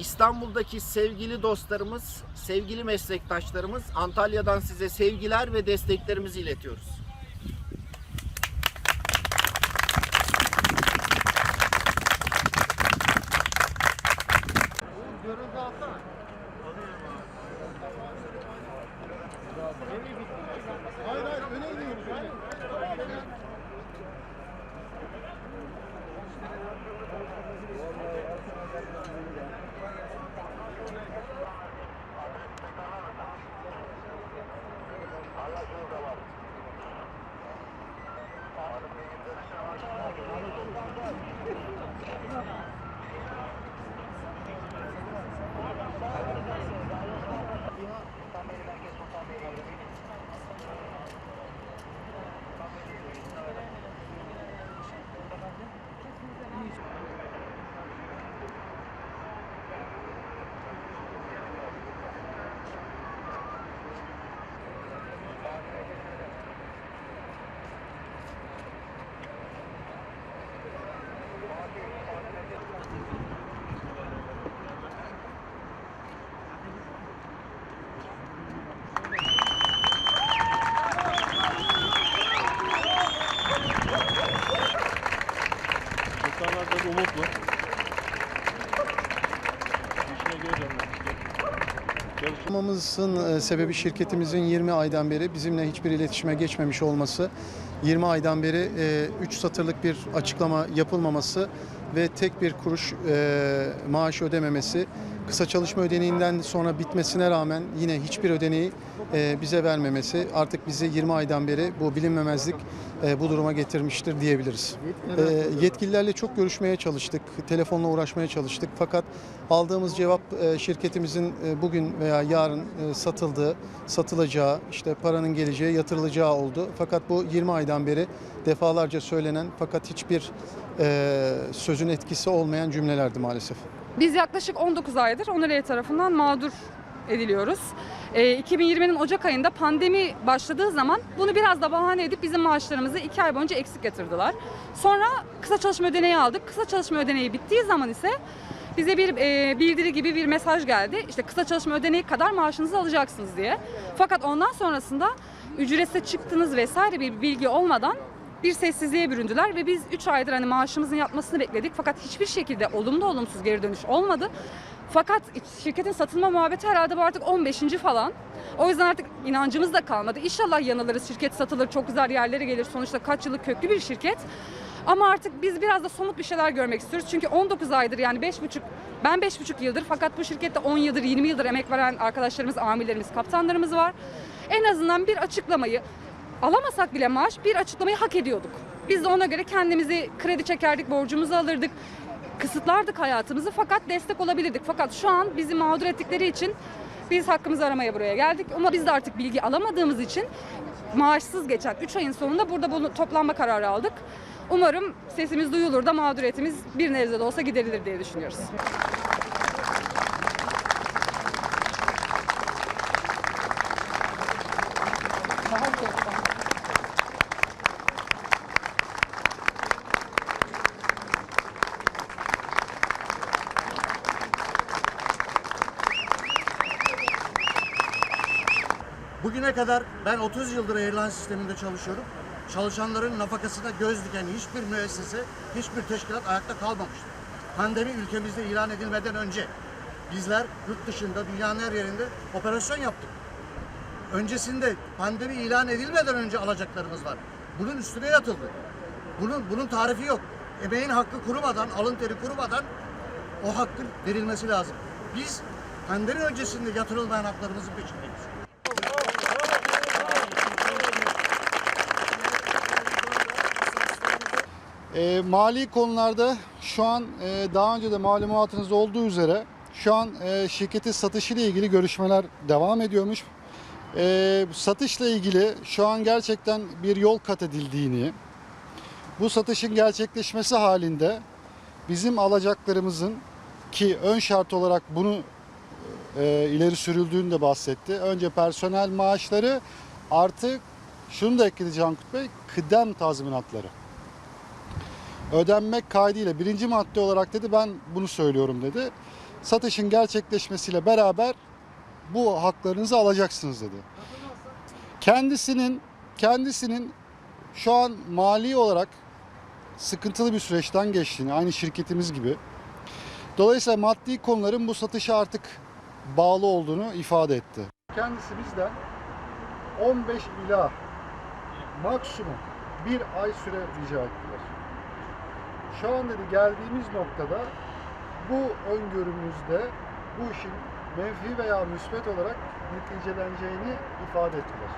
İstanbul'daki sevgili dostlarımız, sevgili meslektaşlarımız Antalya'dan size sevgiler ve desteklerimizi iletiyoruz. Öne. Muhtarlar da umutlu. İşine geri dönmek istiyor. Çalışma Olmamızın e, sebebi şirketimizin 20 aydan beri bizimle hiçbir iletişime geçmemiş olması, 20 aydan beri 3 satırlık bir açıklama yapılmaması ve tek bir kuruş e, maaş ödememesi, kısa çalışma ödeneğinden sonra bitmesine rağmen yine hiçbir ödeneği e, bize vermemesi artık bizi 20 aydan beri bu bilinmemezlik e, bu duruma getirmiştir diyebiliriz. E, Yetkililerle çok görüşmeye çalıştık, telefonla uğraşmaya çalıştık fakat aldığımız cevap şirketimizin bugün veya yarın satıldığı, satılacağı, işte paranın geleceği, yatırılacağı oldu. Fakat bu 20 aydan beri defalarca söylenen fakat hiçbir sözün etkisi olmayan cümlelerdi maalesef. Biz yaklaşık 19 aydır Onureli tarafından mağdur ediliyoruz. Ee, 2020'nin Ocak ayında pandemi başladığı zaman bunu biraz da bahane edip bizim maaşlarımızı 2 ay boyunca eksik yatırdılar. Sonra kısa çalışma ödeneği aldık. Kısa çalışma ödeneği bittiği zaman ise bize bir e, bildiri gibi bir mesaj geldi. İşte kısa çalışma ödeneği kadar maaşınızı alacaksınız diye. Fakat ondan sonrasında ücretse çıktınız vesaire bir bilgi olmadan bir sessizliğe büründüler ve biz 3 aydır hani maaşımızın yatmasını bekledik fakat hiçbir şekilde olumlu olumsuz geri dönüş olmadı. Fakat şirketin satılma muhabbeti herhalde bu artık 15. falan. O yüzden artık inancımız da kalmadı. İnşallah yanılırız. Şirket satılır, çok güzel yerlere gelir. Sonuçta kaç yıllık köklü bir şirket. Ama artık biz biraz da somut bir şeyler görmek istiyoruz. Çünkü 19 aydır yani 5,5 ben 5,5 yıldır fakat bu şirkette 10 yıldır 20 yıldır emek veren arkadaşlarımız, amirlerimiz, kaptanlarımız var. En azından bir açıklamayı alamasak bile maaş bir açıklamayı hak ediyorduk. Biz de ona göre kendimizi kredi çekerdik, borcumuzu alırdık. Kısıtlardık hayatımızı fakat destek olabilirdik. Fakat şu an bizi mağdur ettikleri için biz hakkımızı aramaya buraya geldik. Ama biz de artık bilgi alamadığımız için maaşsız geçen 3 ayın sonunda burada bunu toplanma kararı aldık. Umarım sesimiz duyulur da mağduriyetimiz bir nebze olsa giderilir diye düşünüyoruz. Bugüne kadar ben 30 yıldır airline sisteminde çalışıyorum. Çalışanların nafakasına göz diken hiçbir müessese, hiçbir teşkilat ayakta kalmamıştır. Pandemi ülkemizde ilan edilmeden önce bizler yurt dışında dünyanın her yerinde operasyon yaptık. Öncesinde pandemi ilan edilmeden önce alacaklarımız var. Bunun üstüne yatıldı. Bunun bunun tarifi yok. Emeğin hakkı kurumadan, alın teri kurumadan o hakkın verilmesi lazım. Biz pandemi öncesinde yatırılmayan haklarımızın peşindeyiz. E, mali konularda şu an e, daha önce de malumatınız olduğu üzere şu an e, şirketin satışı ile ilgili görüşmeler devam ediyormuş. E, satışla ilgili şu an gerçekten bir yol kat edildiğini, bu satışın gerçekleşmesi halinde bizim alacaklarımızın ki ön şart olarak bunu e, ileri sürüldüğünü de bahsetti. Önce personel maaşları artı şunu da ekledi Cankut Bey, kıdem tazminatları ödenmek kaydıyla birinci madde olarak dedi ben bunu söylüyorum dedi. satışın gerçekleşmesiyle beraber bu haklarınızı alacaksınız dedi. Kendisinin kendisinin şu an mali olarak sıkıntılı bir süreçten geçtiğini, aynı şirketimiz gibi. Dolayısıyla maddi konuların bu satışa artık bağlı olduğunu ifade etti. Kendisi bizden 15 ila maksimum bir ay süre rica ettiler. Şu an dedi geldiğimiz noktada bu öngörümüzde bu işin menfi veya müsbet olarak neticeleneceğini ifade ettiler.